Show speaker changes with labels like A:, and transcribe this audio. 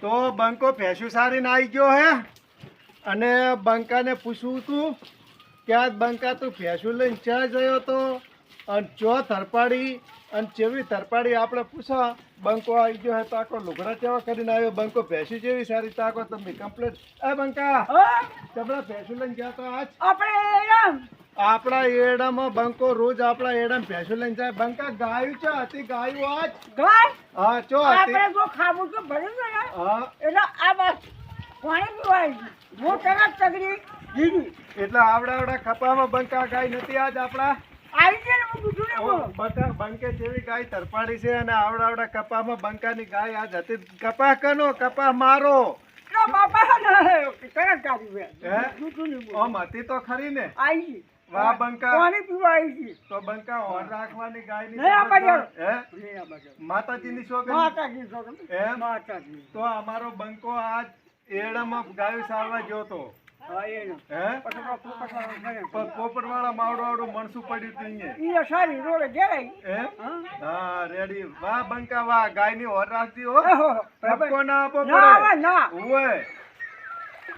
A: તો બંકો ભેંસું સારીને આવી ગયો હે. અને બંકાને પૂછવું તું કે આજ બંકા તું ભેંસું લઈને ચા ગયો હતો અને ચો થરપાડી અને ચેવી તરપાડી આપણે પૂછા બંકો આવી ગયો હે તાકો લુગડા કેવા કરીને આવ્યો? બંકો ભેસી જેવી સારી તાકો તમે કમ્પ્લેટ એ બંકા
B: હા,
A: તમને ભેંસું લઈને ગયા તો આજ?
B: આપણે
A: આપણા એડામાં બંકો રોજ આપણા એડામાં ભેંસું લઈને જાય. બંકા ગાયું છે હતી ગાયું આજ?
B: ગાય,
A: હા ચો
B: આપણે જો ખાવું તો ભરી દો
A: હા.
B: એટલે આ બસ પાણી પીવાય. હું તરત તગડી દીધી.
A: એટલે આવડા આવડા ખપામાં બંકા ગાય નથી આજ આપણા?
B: આવી હું.
A: બંકા બંકે જેવી ગાય તરપાડી છે અને આવડા આવડા કપામાં બંકાની ગાય આજ હતી કપા કનો કપા મારો. તો ખરી ને? વાહ, બંકા.
B: પાણી પીવા આવી
A: તો બંકા હોર રાખવાની ગાયની
B: નહીં આ બાજુ.
A: હે?
B: લે આ બાજુ.
A: માતાજીની છોકરી
B: માતાજી છો તમે. માતાજી.
A: તો અમારો બંકો આજ એડામાં ગાયું સારવા ગયો તો
B: તો.
A: પણ પોપટવાળા માવડું આવડું મણસું પડ્યું હતું અહીંયા.
B: સારી રોડે ગેરાઈ.
A: હે? રેડી. વાહ બંકા વાહ ગાયની હોર રાખજી હો. ના
B: ના ના.